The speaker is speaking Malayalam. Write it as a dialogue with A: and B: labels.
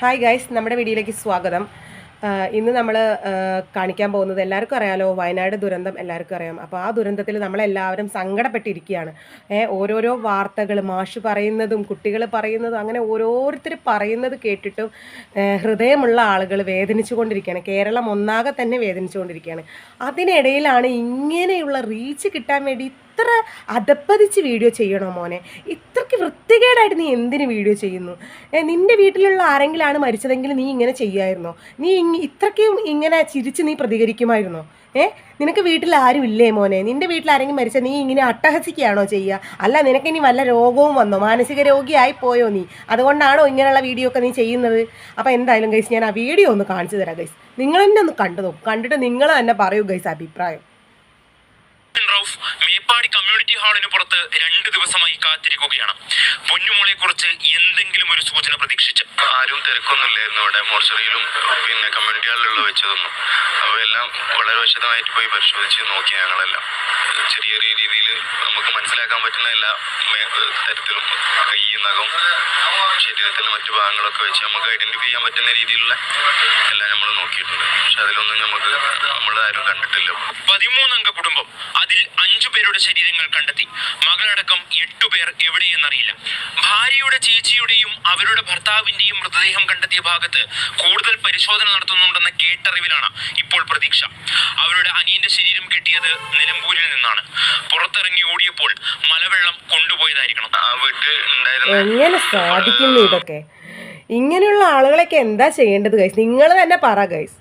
A: ഹായ് ഗൈസ് നമ്മുടെ വീഡിയോയിലേക്ക് സ്വാഗതം. ഇന്ന് നമ്മൾ കാണിക്കാൻ പോകുന്നത് എല്ലാവർക്കും അറിയാലോ വയനാട് ദുരന്തം എല്ലാവർക്കും അറിയാം. അപ്പോൾ ആ ദുരന്തത്തിൽ നമ്മളെല്ലാവരും സങ്കടപ്പെട്ടിരിക്കുകയാണ്. ഓരോരോ വാർത്തകൾ മാഷ് പറയുന്നതും കുട്ടികൾ പറയുന്നതും അങ്ങനെ ഓരോരുത്തർ പറയുന്നത് കേട്ടിട്ടും ഹൃദയമുള്ള ആളുകൾ വേദനിച്ചു കൊണ്ടിരിക്കുകയാണ് കേരളം ഒന്നാകെ തന്നെ വേദനിച്ചു കൊണ്ടിരിക്കുകയാണ് അതിനിടയിലാണ് ഇങ്ങനെയുള്ള റീച്ച് കിട്ടാൻ വേണ്ടി ഇത്ര അതപ്പതിച്ച് വീഡിയോ ചെയ്യണോ മോനെ? ഇത്രയ്ക്ക് വൃത്തികേടായിട്ട് നീ എന്തിന് വീഡിയോ ചെയ്യുന്നു? നിന്റെ വീട്ടിലുള്ള ആരെങ്കിലാണ് മരിച്ചതെങ്കിൽ നീ ഇങ്ങനെ ചെയ്യായിരുന്നോ? നീ ഇത്രയ്ക്കും ഇങ്ങനെ ചിരിച്ച് നീ പ്രതികരിക്കുമായിരുന്നോ? ഏ നിനക്ക് വീട്ടിൽ ആരും ഇല്ലേ മോനെ? നിന്റെ വീട്ടിൽ ആരെങ്കിലും മരിച്ചാൽ നീ ഇങ്ങനെ അട്ടഹസിക്കുകയാണോ ചെയ്യുക അല്ല നിനക്ക് ഇനി വല്ല രോഗവും വന്നോ? മാനസിക രോഗിയായി പോയോ നീ? അതുകൊണ്ടാണോ ഇങ്ങനെയുള്ള വീഡിയോ ഒക്കെ നീ ചെയ്യുന്നത്? അപ്പോൾ എന്തായാലും ഗൈസ് ഞാൻ ആ വീഡിയോ ഒന്ന് കാണിച്ചു തരാം ഗൈസ് നിങ്ങൾ തന്നെ ഒന്ന് കണ്ടു നോക്കും. കണ്ടിട്ട് നിങ്ങൾ തന്നെ പറയൂ ഗൈസ് അഭിപ്രായം.
B: മേപ്പാടി കമ്മ്യൂണിറ്റി ഹാളിന് പുറത്ത് രണ്ട് ദിവസമായി കാത്തിരിക്കുകയാണ്. പൊന്നുമോളെ കുറിച്ച് എന്തെങ്കിലും ഒരു സൂചന പ്രതീക്ഷിച്ച്.
C: ആരും തിരക്കൊന്നുമില്ലായിരുന്നു ഇവിടെ മോർച്ചറിയിലും പിന്നെ കമ്മ്യൂണിറ്റി ഹാളിലുള്ള വെച്ചതൊന്നും. അവയെല്ലാം വളരെ വിശദമായിട്ട് പോയി പരിശോധിച്ച് നോക്കി ഞങ്ങളെല്ലാം. ചെറിയ ചെറിയ രീതിയിൽ നമുക്ക് മനസ്സിലാക്കാൻ പറ്റുന്ന എല്ലാ തരത്തിലും കൈ നഖം ശരീരത്തിൽ മറ്റു ഭാഗങ്ങളൊക്കെ വെച്ച് നമുക്ക് ഐഡന്റിഫൈ ചെയ്യാൻ പറ്റുന്ന രീതിയിലുള്ള എല്ലാം നമ്മൾ നോക്കിയിട്ടുണ്ട്. പക്ഷെ അതിലൊന്നും നമുക്ക് നമ്മൾ ആരും കണ്ടിട്ടില്ല.
B: പതിമൂന്നംഗ കുടുംബം. അതിൽ അഞ്ചു പേരുടെ ശരീരങ്ങൾ കണ്ടെത്തി. മകളടക്കം എട്ടു പേർ എവിടെയെന്നറിയില്ല. ഭാര്യയുടെ ചേച്ചിയുടെയും അവരുടെ ഭർത്താവിന്റെയും മൃതദേഹം കണ്ടെത്തിയ ഭാഗത്ത് കൂടുതൽ പരിശോധന നടത്തുന്നുണ്ടെന്ന കേട്ടറിവിലാണ് ഇപ്പോൾ പ്രതീക്ഷ. അവരുടെ അനിയന്റെ ശരീരം കിട്ടിയത് നിലമ്പൂരിൽ നിന്നാണ്. പുറത്തിറങ്ങി ഓടിയപ്പോൾ മലവെള്ളം കൊണ്ടുപോയതായിരിക്കണം.
C: ആ വീട്ടിൽ
A: എങ്ങനെ സാധിക്കുന്നു ഇതൊക്കെ? ഇങ്ങനെയുള്ള ആളുകളൊക്കെ എന്താ ചെയ്യേണ്ടത് ഗൈസ് നിങ്ങൾ തന്നെ പറ ഗൈസ്